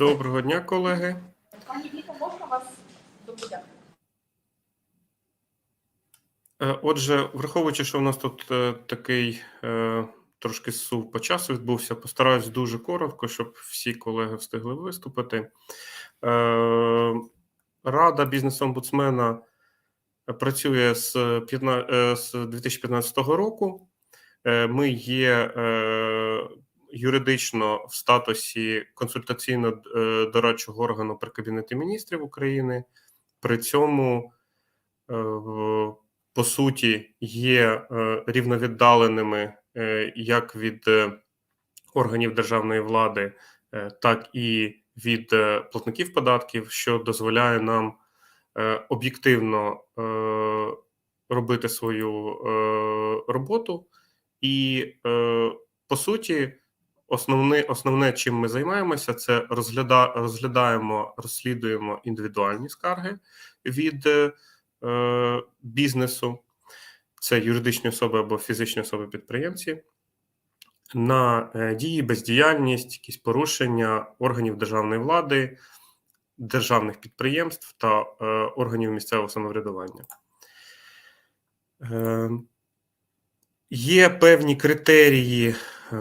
Доброго дня, колеги. Пані Віко, можна вас допитати? Е, Отже, враховуючи, що у нас тут е, такий е, трошки сув по часу відбувся, постараюсь дуже коротко, щоб всі колеги встигли виступити. Рада бізнес-омбудсмена працює з, 15, е, з 2015 року. Ми є юридично в статусі консультаційно-дорадчого органу при Кабінеті міністрів України. При цьому е, по суті є е, рівновіддаленими е, як від е, органів державної влади, е, так і від е, платників податків, що дозволяє нам е, об'єктивно е, робити свою е, роботу. І е, по суті, основне, основне, чим ми займаємося, це розгляда, розглядаємо, розслідуємо індивідуальні скарги від е, бізнесу, це юридичні особи або фізичні особи підприємці, на е, дії, бездіяльність, якісь порушення органів державної влади, державних підприємств та е, органів місцевого самоврядування. Е, Є певні критерії, е,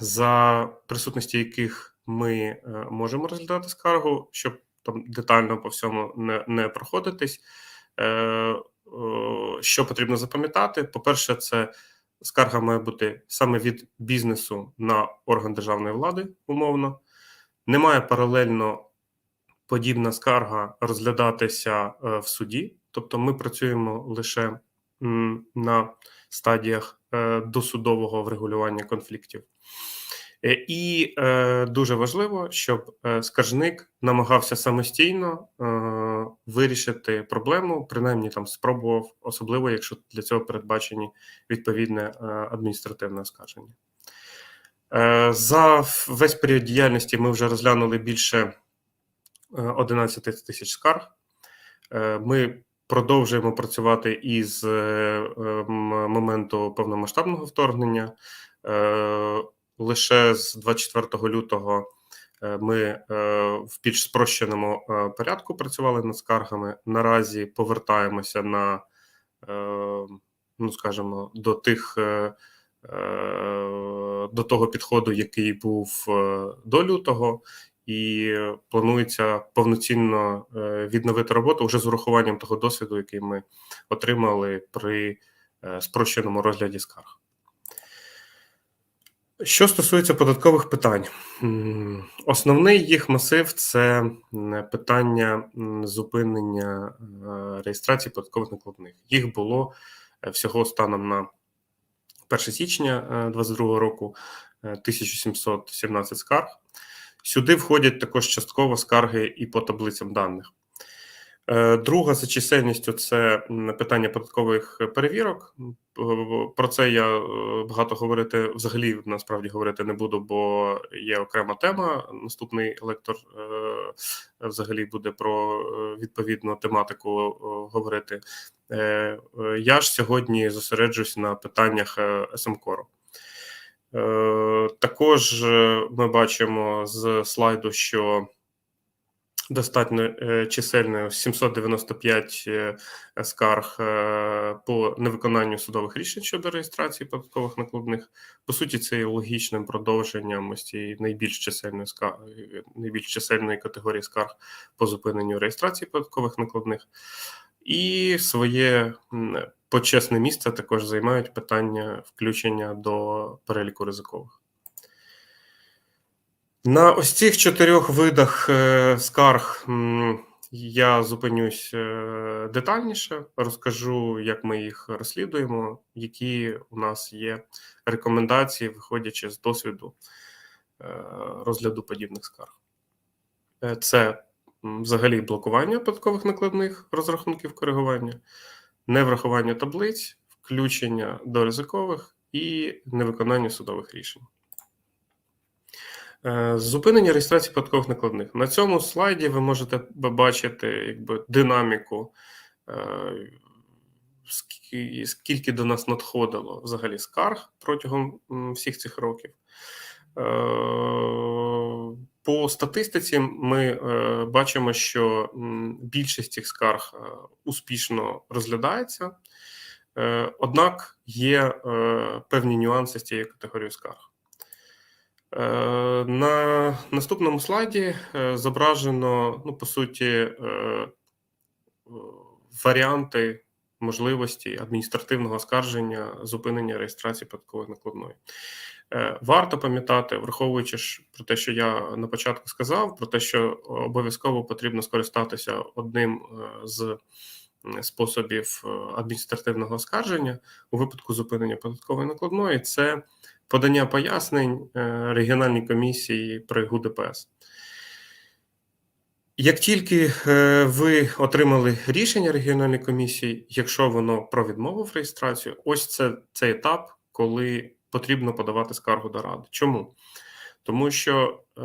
за присутності яких ми е, можемо розглядати скаргу, щоб там детально по всьому не, не проходитись. Е, Що потрібно запам'ятати? По-перше, це скарга має бути саме від бізнесу на орган державної влади, умовно. Не має паралельно подібна скарга розглядатися е, в суді, тобто ми працюємо лише на стадіях е, досудового врегулювання конфліктів. Е, І е, дуже важливо, щоб е, скаржник намагався самостійно е, вирішити проблему, принаймні там спробував, особливо якщо для цього передбачені відповідне е, адміністративне оскарження. Е, за весь період діяльності ми вже розглянули більше е, 11 тисяч скарг. Е, Ми продовжуємо працювати із е, е, м- моменту повномасштабного вторгнення. Е, Лише з 24 лютого е, ми в більш спрощеному порядку працювали над скаргами. Наразі повертаємося на, ну скажімо, до тих. До того підходу, який був до лютого, і планується повноцінно е, відновити роботу вже з урахуванням того досвіду, який ми отримали при е, спрощеному розгляді скарг. Що стосується податкових питань, основний їх масив це питання зупинення е, реєстрації податкових накладних. Їх було всього станом на 1 січня 2022 року е, 1717 скарг. Сюди входять також частково скарги і по таблицям даних. Е, Друга за чисельністю це питання податкових перевірок. Про це я е, багато говорити взагалі насправді говорити не буду, бо є окрема тема. Наступний лектор е, взагалі буде про відповідну тематику говорити. Я ж сьогодні зосереджусь на питаннях СМКОРу. Е, Також е, ми бачимо з слайду, що достатньо е, чисельною 795 е, скарг по невиконанню судових рішень щодо реєстрації податкових накладних. По суті, це є логічним продовженням ось цієї найбільш чисельної ска- е, найбільш чисельної категорії скарг по зупиненню реєстрації податкових накладних. І своє почесне місце також займають питання включення до переліку ризикових. На ось цих чотирьох видах е, скарг я зупинюсь е, детальніше, розкажу, як ми їх розслідуємо, які у нас є рекомендації, виходячи з досвіду е, розгляду подібних скарг. Це взагалі блокування податкових накладних розрахунків коригування, неврахування таблиць, включення до ризикових і невиконання судових рішень. Е, Зупинення реєстрації податкових накладних. На цьому слайді ви можете бачити якби, динаміку, е, скільки до нас надходило взагалі скарг протягом всіх цих років. По статистиці ми е, бачимо, що більшість цих скарг е, успішно розглядається, Е, однак є е, певні нюанси з цією категорією скарг. Е, На наступному слайді е, зображено, ну, по суті, е, варіанти можливості адміністративного оскарження зупинення реєстрації податкової накладної. Е, Варто пам'ятати, враховуючи ж про те, що я на початку сказав, про те, що обов'язково потрібно скористатися одним е, з способів е, адміністративного оскарження у випадку зупинення податкової накладної, це подання пояснень регіональній комісії при ГУДПС. Як тільки ви отримали рішення регіональної комісії, якщо воно про відмову в реєстрацію, ось це цей етап, коли потрібно подавати скаргу до ради. Чому? Тому що е,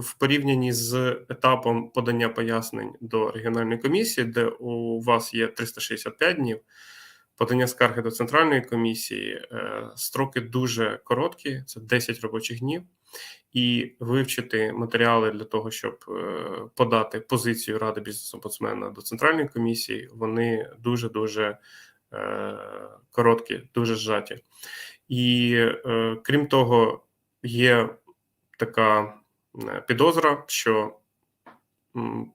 в порівнянні з етапом подання пояснень до регіональної комісії, де у вас є 365 днів, подання скарги до центральної комісії, е, строки дуже короткі, це 10 робочих днів і вивчити матеріали для того, щоб е, подати позицію ради бізнес-омбудсмена до центральної комісії, вони дуже дуже короткі, дуже зжаті. І е, крім того, є така е, підозра, що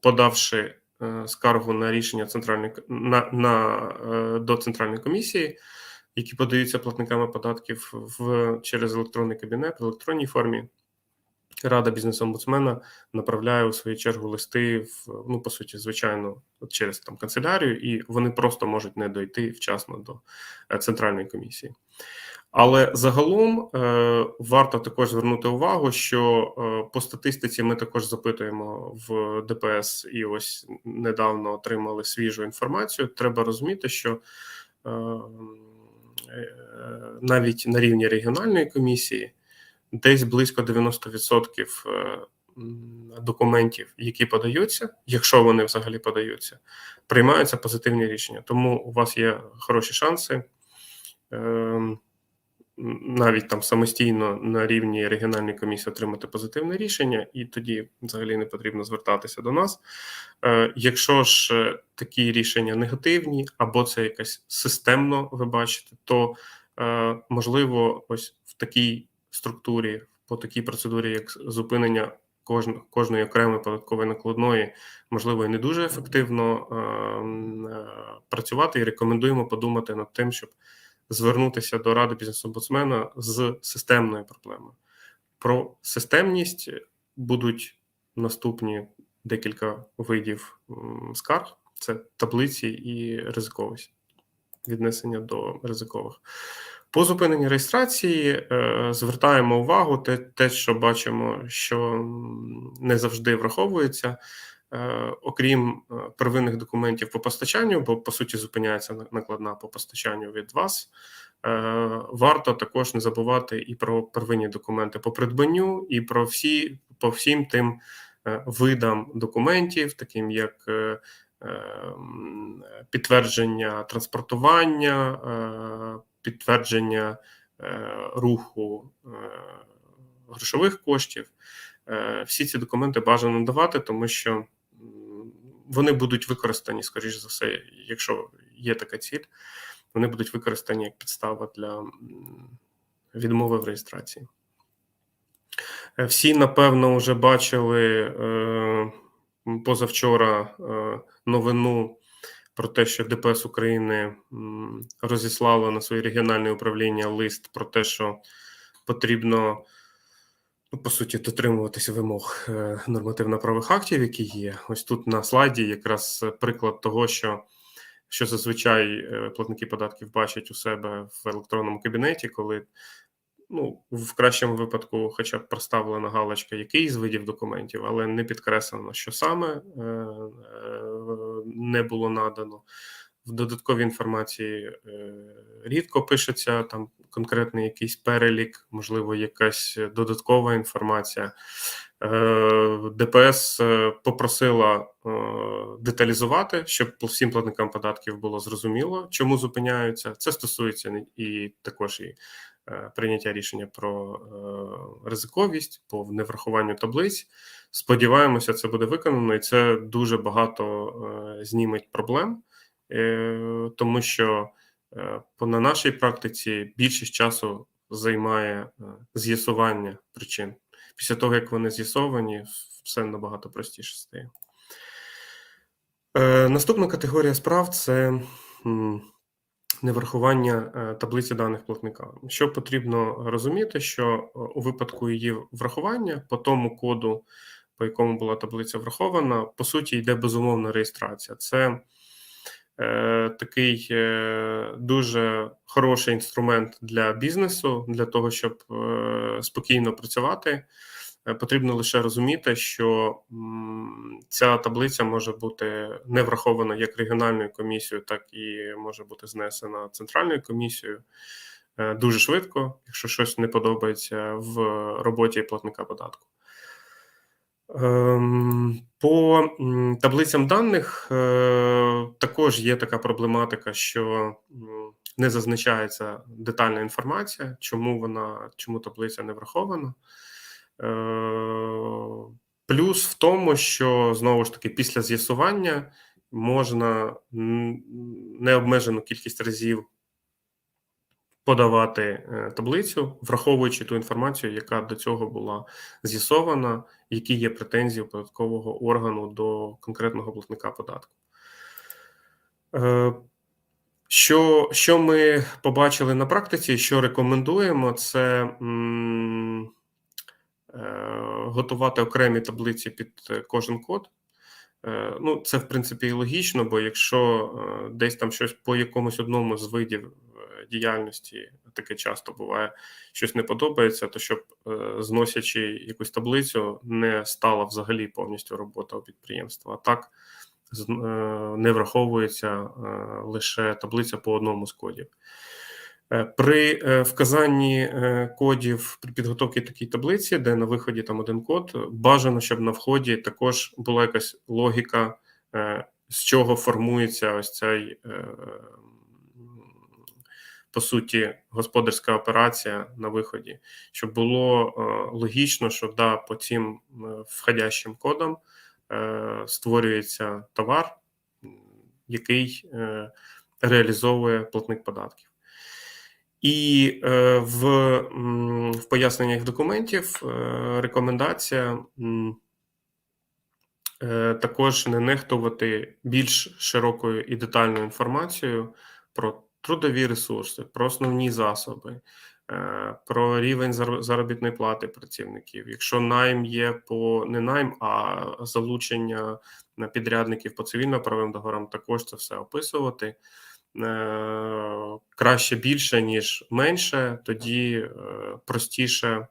подавши е, скаргу на рішення центральної на, на е, до центральної комісії, які подаються платниками податків в через електронний кабінет в електронній формі. Рада бізнес-омбудсмена направляє у свою чергу листи в ну по суті, звичайно, через там канцелярію, і вони просто можуть не дойти вчасно до е, центральної комісії. Але загалом е, варто також звернути увагу, що е, по статистиці ми також запитуємо в ДПС, і ось недавно отримали свіжу інформацію. Треба розуміти, що е, е, навіть на рівні регіональної комісії десь близько 90% е, документів, які подаються, якщо вони взагалі подаються, приймаються позитивні рішення. Тому у вас є хороші шанси. Ем, навіть там самостійно на рівні регіональної комісії отримати позитивне рішення, і тоді взагалі не потрібно звертатися до нас. Е, Якщо ж е, такі рішення негативні, або це якась системно, ви бачите, то е, можливо, ось в такій структурі, по такій процедурі, як зупинення кожної окремої податкової накладної, можливо, і не дуже ефективно е, м, е, працювати, і рекомендуємо подумати над тим, щоб звернутися до ради бізнес-омбудсмена з системною проблемою. Про системність будуть наступні декілька видів скарг: це таблиці і ризиковість, віднесення до ризикових. По зупиненні реєстрації е, звертаємо увагу те, те, що бачимо, що не завжди враховується. Е, окрім е, первинних документів по постачанню, бо по суті зупиняється накладна по постачанню від вас. Е, Варто також не забувати і про первинні документи по придбанню, і про всі по всім тим видам документів, таким як підтвердження транспортування, підтвердження руху грошових коштів. Всі ці документи бажано надавати, тому що вони будуть використані, скоріш за все, якщо є така ціль, вони будуть використані як підстава для відмови в реєстрації. Е, Всі, напевно, вже бачили е, позавчора е, новину про те, що ДПС України розіслало на своє регіональне управління лист про те, що потрібно по суті, дотримуватися вимог е, нормативно-правових актів, які є. Ось тут на слайді якраз приклад того, що, що зазвичай е, платники податків бачать у себе в електронному кабінеті, коли ну, в кращому випадку, хоча б проставлена галочка який з видів документів, але не підкреслено, що саме е, е, не було надано. В додатковій інформації е, рідко пишеться там конкретний якийсь перелік, можливо, якась додаткова інформація. Е, ДПС е, попросила деталізувати, щоб всім платникам податків було зрозуміло, чому зупиняються. Це стосується і також і прийняття рішення про ризиковість по неврахуванню таблиць. Сподіваємося, це буде виконано, і це дуже багато зніметь проблем, тому що е, на нашій практиці більшість часу займає е, з'ясування причин. Після того, як вони з'ясовані, все набагато простіше стає. Е, Наступна категорія справ це неврахування е, таблиці даних платника. Що потрібно розуміти, що е, у випадку її врахування по тому коду, по якому була таблиця врахована, по суті, йде безумовна реєстрація. Це е, такий е, дуже хороший інструмент для бізнесу, для того, щоб е, спокійно працювати. Е, Потрібно лише розуміти, що ця таблиця може бути не врахована як регіональною комісією, так і може бути знесена центральною комісією е, дуже швидко, якщо щось не подобається в роботі платника податку. Ем, По таблицям даних е, також є така проблематика, що не зазначається детальна інформація, чому вона, чому таблиця не врахована. Е, Плюс в тому, що знову ж таки після з'ясування можна необмежену кількість разів подавати е, таблицю, враховуючи ту інформацію, яка до цього була з'ясована, які є претензії податкового органу до конкретного платника податку. Е, Що, що ми побачили на практиці, що рекомендуємо, це м, е, готувати окремі таблиці під е, кожен код. Е, Ну, це в принципі і логічно, бо якщо е, десь там щось по якомусь одному з видів е, діяльності таке часто буває, щось не подобається, то щоб зносячи якусь таблицю, не стала взагалі повністю робота у підприємства. А так не враховується лише таблиця по одному з кодів. Е, При е, вказанні е, кодів при підготовці такій таблиці, де на виході там один код, бажано, щоб на вході також була якась логіка, з чого формується ось цей, по суті, господарська операція на виході, щоб було логічно, що да, по цим входящим кодам створюється товар, який реалізовує платник податків. І е, в, в поясненнях документів е, рекомендація е, також не нехтувати більш широкою і детальною інформацією про трудові ресурси, про основні засоби, про рівень заробітної плати працівників. Якщо найм є по не найм, а залучення підрядників по цивільно-правовим договорам, також це все описувати. Е, краще більше, ніж менше, тоді е, простіше,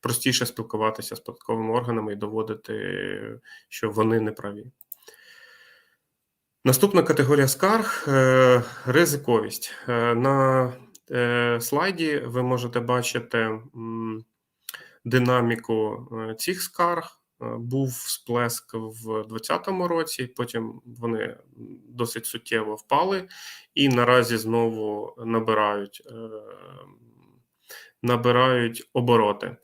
простіше спілкуватися з податковими органами і доводити, що вони не праві. Наступна категорія скарг е, ризиковість. На слайді ви можете бачити динаміку цих скарг. Е, Був сплеск в 2020 році, потім вони досить суттєво впали, і наразі знову набирають, е, набирають обороти.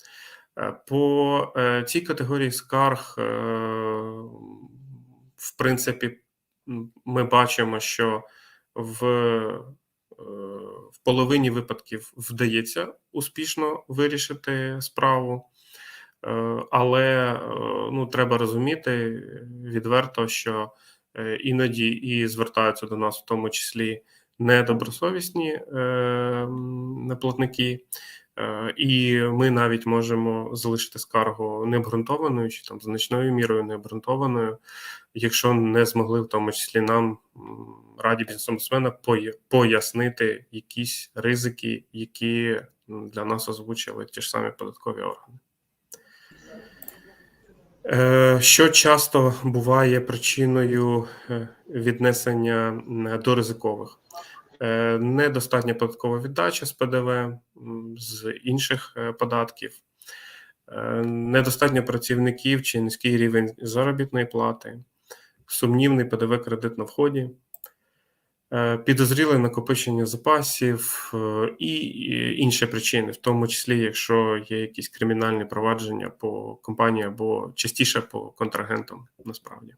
Е, По цій категорії скарг, в принципі, ми бачимо, що в, в половині випадків вдається успішно вирішити справу. Е, Але е, ну, треба розуміти відверто, що е, іноді і звертаються до нас, в тому числі недобросовісні платники, Е, і ми навіть можемо залишити скаргу необґрунтованою чи там значною мірою необґрунтованою, якщо не змогли в тому числі нам раді бізнес-омбудсмена пояснити якісь ризики, які для нас озвучили ті ж самі податкові органи. Е, Що часто буває причиною е, віднесення до ризикових? Е, Недостатня податкова віддача з ПДВ, з інших е, податків, е, недостатньо працівників чи низький рівень заробітної плати, сумнівний ПДВ кредит на вході, е, підозріле накопичення запасів е, і інші причини, в тому числі, якщо є якісь кримінальні провадження по компанії або частіше по контрагентам, насправді.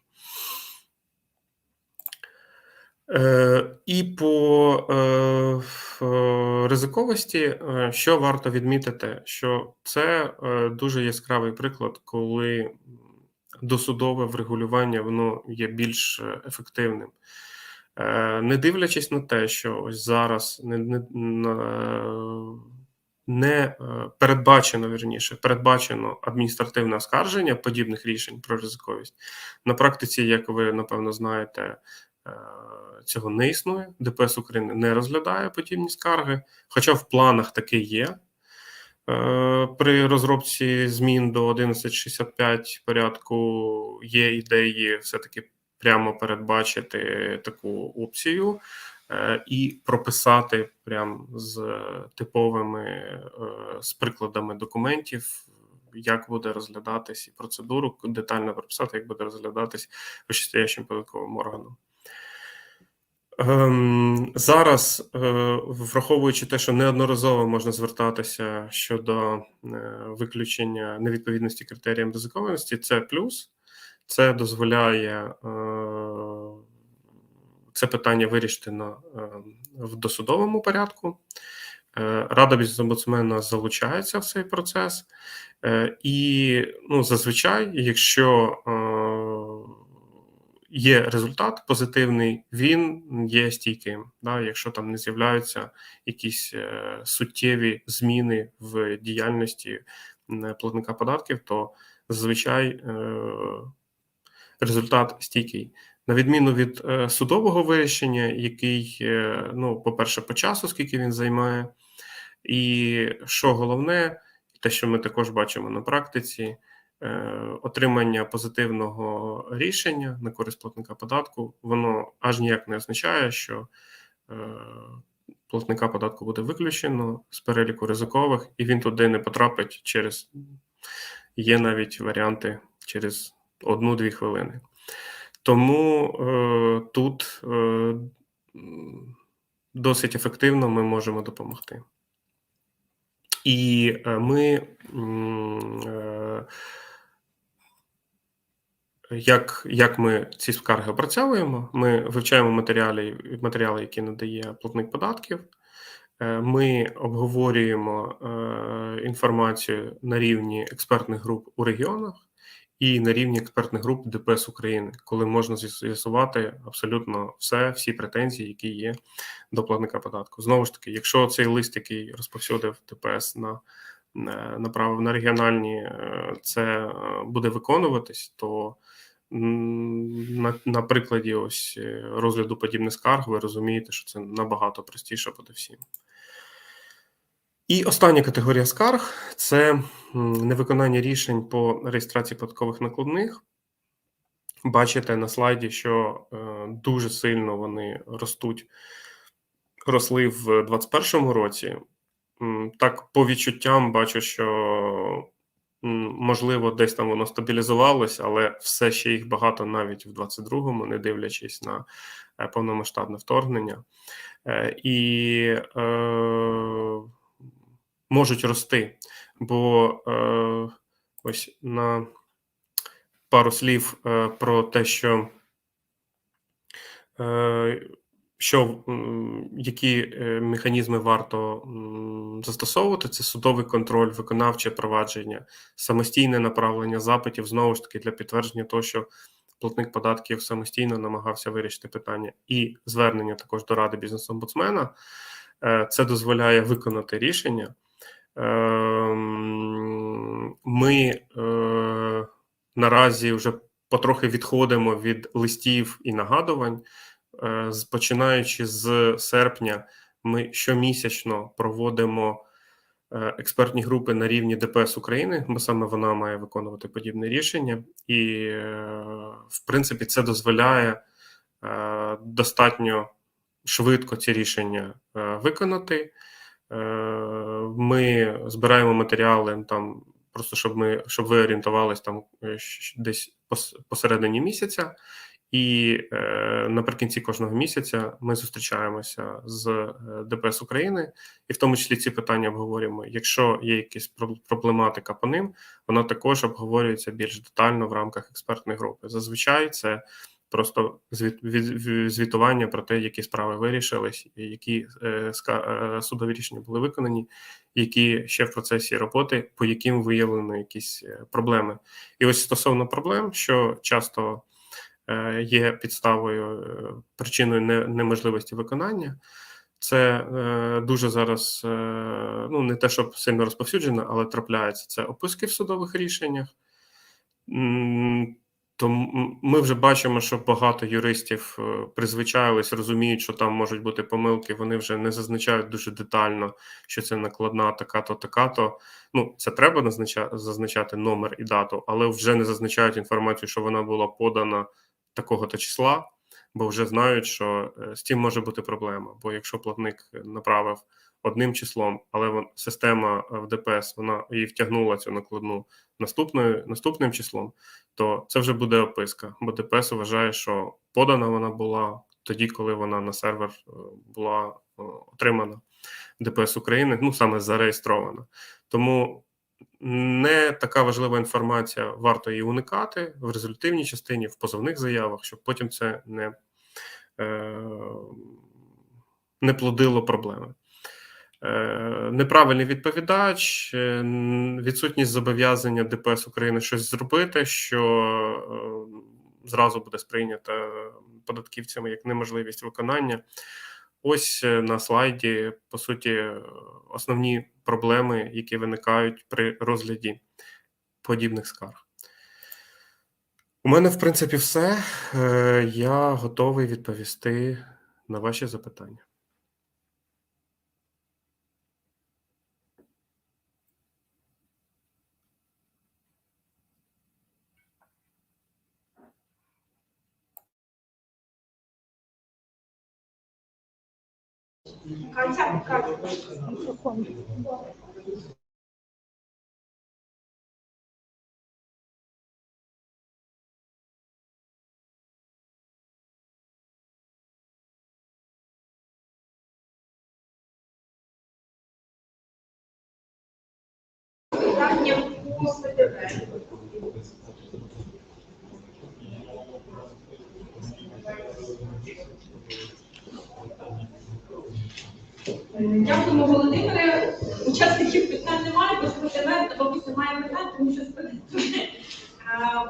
Е, І по е, е, ризиковості, е, що варто відмітити, що це е, дуже яскравий приклад, коли досудове врегулювання воно є більш е, ефективним. Е, Не дивлячись на те, що ось зараз не, не, не е, передбачено вірніше, передбачено адміністративне оскарження подібних рішень про ризиковість. На практиці, як ви напевно знаєте, е, цього не існує. ДПС України не розглядає подібні скарги, хоча в планах таки є. При розробці змін до 1165 порядку є ідеї все-таки прямо передбачити таку опцію е, і прописати прямо з типовими е, з прикладами документів, як буде розглядатись і процедуру, детально прописати, як буде розглядатись вищестоящим податковим органом. Ем, зараз, е, враховуючи те, що неодноразово можна звертатися щодо е, виключення невідповідності критеріям ризикованості, це плюс. Це дозволяє е, це питання вирішити на, е, в досудовому порядку. Е, Рада бізнес-омбудсмена залучається в цей процес, і ну, зазвичай, якщо є результат позитивний, він є стійким. Да? Якщо там не з'являються якісь суттєві зміни в діяльності платника податків, то зазвичай результат стійкий. На відміну від е, судового вирішення, який, е, ну, по-перше, по часу, скільки він займає, і що головне, те, що ми також бачимо на практиці, е, отримання позитивного рішення на користь платника податку, воно аж ніяк не означає, що платника податку буде виключено з переліку ризикових, і він туди не потрапить через є навіть варіанти через одну-дві хвилини. Тому е, тут е, досить ефективно ми можемо допомогти. І е, ми, е, як, як ми ці скарги опрацьовуємо, ми вивчаємо матеріали, матеріали, які надає платник податків. Е, Ми обговорюємо е, інформацію на рівні експертних груп у регіонах і на рівні експертних груп ДПС України, коли можна з'ясувати абсолютно все, всі претензії, які є до платника податку. Знову ж таки, якщо цей лист, який розповсюдив ДПС на на- направив на регіональні, е, це е, буде виконуватись, то на, на прикладі ось е, розгляду подібних скарг ви розумієте, що це набагато простіше буде всім. І остання категорія скарг це невиконання рішень по реєстрації податкових накладних. Бачите на слайді, що е, дуже сильно вони ростуть, росли в 2021 році. Так, по відчуттям бачу, що можливо десь там воно стабілізувалось, але все ще їх багато навіть в 22-му, не дивлячись на е, повномасштабне вторгнення. Е, І е, можуть рости, бо е, ось на пару слів е, про те, що е, що які е, механізми варто застосовувати, це судовий контроль, виконавче провадження, самостійне направлення запитів знову ж таки для підтвердження того, що платник податків самостійно намагався вирішити питання, і звернення також до ради бізнес-омбудсмена. Е, Це дозволяє виконати рішення. Ем, Ми е, наразі вже потрохи відходимо від листів і нагадувань. Е, Починаючи з серпня, ми щомісячно проводимо е, експертні групи на рівні ДПС України, бо саме вона має виконувати подібне рішення, і в принципі це дозволяє достатньо швидко ці рішення виконати. Е, Ми збираємо матеріали там, просто щоб ми щоб ви орієнтувались там е, десь посередині місяця, І е, наприкінці кожного місяця ми зустрічаємося з ДПС України, і в тому числі ці питання обговорюємо. Якщо є якась проб- проблематика по ним, вона також обговорюється більш детально в рамках експертної групи. Зазвичай це просто звітування про те, які справи вирішились, які е, е, судові рішення були виконані, які ще в процесі роботи, по яким виявлено якісь е, проблеми. І ось стосовно проблем, що часто є підставою причиною неможливості виконання. Це е, дуже зараз е, ну не те, щоб сильно розповсюджено, але трапляється це описки в судових рішеннях. Тому ми вже бачимо, що багато юристів е, призвичаїлись, розуміють, що там можуть бути помилки. Вони вже не зазначають дуже детально, що це накладна така-то, така-то. Ну, це треба зазначати номер і дату, але вже не зазначають інформацію, що вона була подана такого-то числа, бо вже знають, що е, з цим може бути проблема. Бо якщо платник направив одним числом, але вон, система е, в ДПС вона і втягнула цю накладну наступною наступним числом, то це вже буде описка, бо ДПС вважає, що подана вона була тоді, коли вона на сервер е, була е, отримана ДПС України, ну саме зареєстрована. Тому не така важлива інформація, варто її уникати в результативній частині, в позовних заявах, щоб потім це не, не плодило проблеми. Е, Неправильний відповідач, е, відсутність зобов'язання ДПС України щось зробити, що е, зразу буде сприйнято податківцями як неможливість виконання. Ось на слайді, по суті, основні проблеми, які виникають при розгляді подібних скарг. У мене, в принципі, все. Я готовий відповісти на ваші запитання. Cá chép. Учасників питань немає, бо про тебе, мабуть, немає питань, тому що спитати.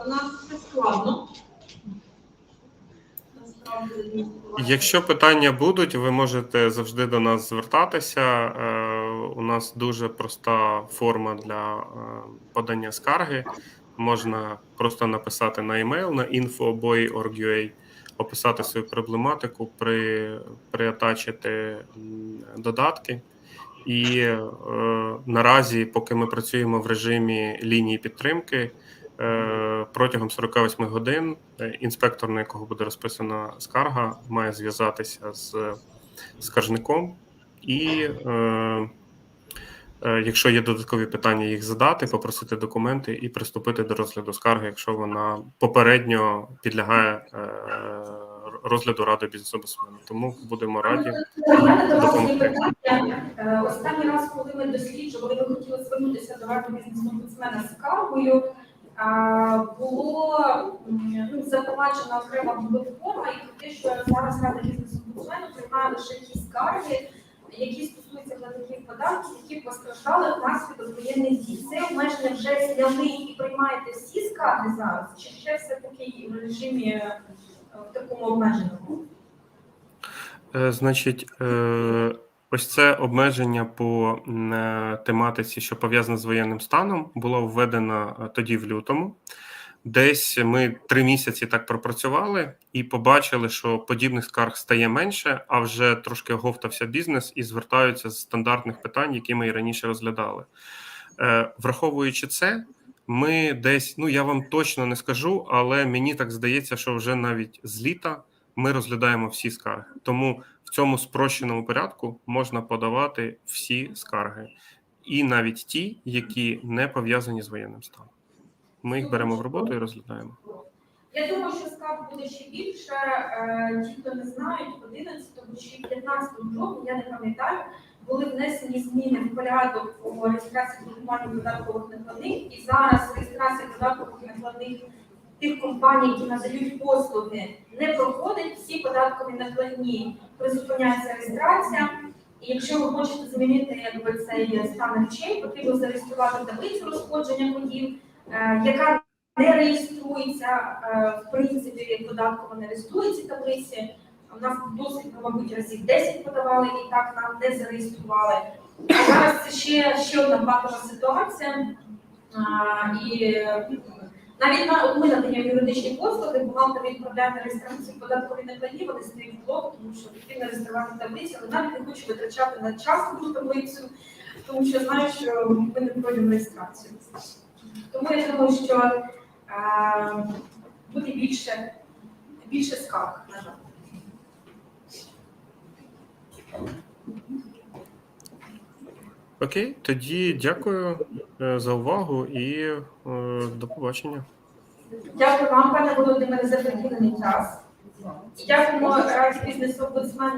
У нас все складно. Якщо питання будуть, ви можете завжди до нас звертатися. Е, У нас дуже проста форма для е, подання скарги. Можна просто написати на емейл на info.boy.org.ua, описати свою проблематику, при, приатачити додатки. І е, наразі, поки ми працюємо в режимі лінії підтримки, е, протягом 48 годин е, інспектор, на якого буде розписана скарга, має зв'язатися з скаржником, і е, е, якщо є додаткові питання, їх задати, попросити документи і приступити до розгляду скарги, якщо вона попередньо підлягає е, розгляду ради бізнесу Тому будемо раді. Допомогти. Е, Останній раз, коли ми досліджували, ми хотіли звернутися до ради бізнес-омбудсмена з скаргою, було ну, запроваджена окрема платформа, і те, що зараз рада бізнес-омбудсмену приймає лише ті скарги, які стосуються платників податків, які постраждали внаслідок воєнних дій. Це обмеження вже зняли і приймаєте всі скарги зараз, чи ще все таки в режимі в такому обмеженому? Е, Значить, е, ось це обмеження по е, тематиці, що пов'язана з воєнним станом, було введено тоді в лютому. Десь ми три місяці так пропрацювали і побачили, що подібних скарг стає менше, а вже трошки оговтався бізнес і звертаються з стандартних питань, які ми і раніше розглядали. Враховуючи це, ми десь, ну я вам точно не скажу, але мені так здається, що вже навіть з літа ми розглядаємо всі скарги. Тому в цьому спрощеному порядку можна подавати всі скарги, і навіть ті, які не пов'язані з воєнним станом. Ми їх беремо в роботу і розглядаємо. Я думаю, що скарг буде ще більше. Е, Ті, хто не знають, 11 чи 15 жовтня, я не пам'ятаю, були внесені зміни в порядок по реєстрації формування податкових накладних. І зараз реєстрація податкових накладних тих компаній, які надають послуги, не проходить. Всі податкові накладні призупиняється реєстрація. І якщо ви хочете змінити якби цей стан речей, потрібно зареєструвати таблицю розходження кодів, е, яка не реєструється, е, в принципі, як додаткова не реєструє ці таблиці. У нас досить, ну, мабуть, разів 10 подавали і так нам не зареєстрували. А зараз це ще, ще одна патова ситуація. А, і е, навіть на ми надаємо юридичні послуги, бухгалтер відправляє на реєстрацію податкові накладні, вони стають в блок, тому що потрібно реєструвати таблицю, але навіть не хочу витрачати на час на таблицю, тому що знаю, що ми не пройдемо реєстрацію. Тому я думаю, що е, буде більше, більше скарг, на жаль. Окей, тоді дякую е, за увагу і е, до побачення. Дякую вам, пане Володимире, за приділений час. Дякуємо е, бізнесу омбудсмену